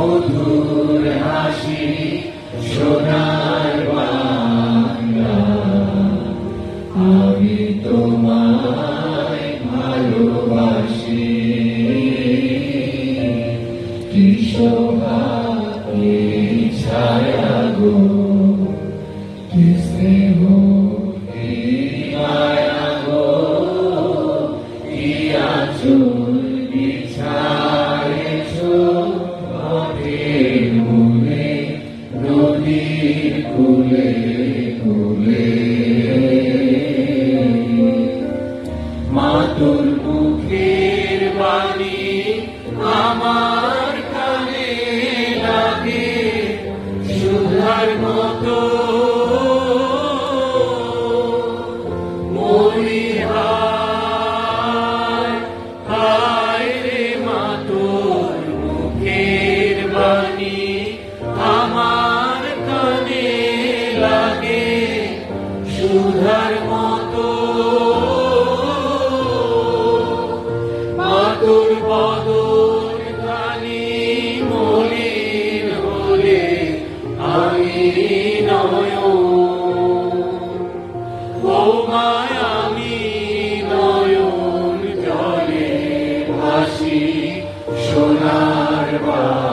মধুর হাসি সোনার বাংলা। আমি তোমায় ভালোবাসি। কি ছায়া গো। কি গো? You. Emmanuel.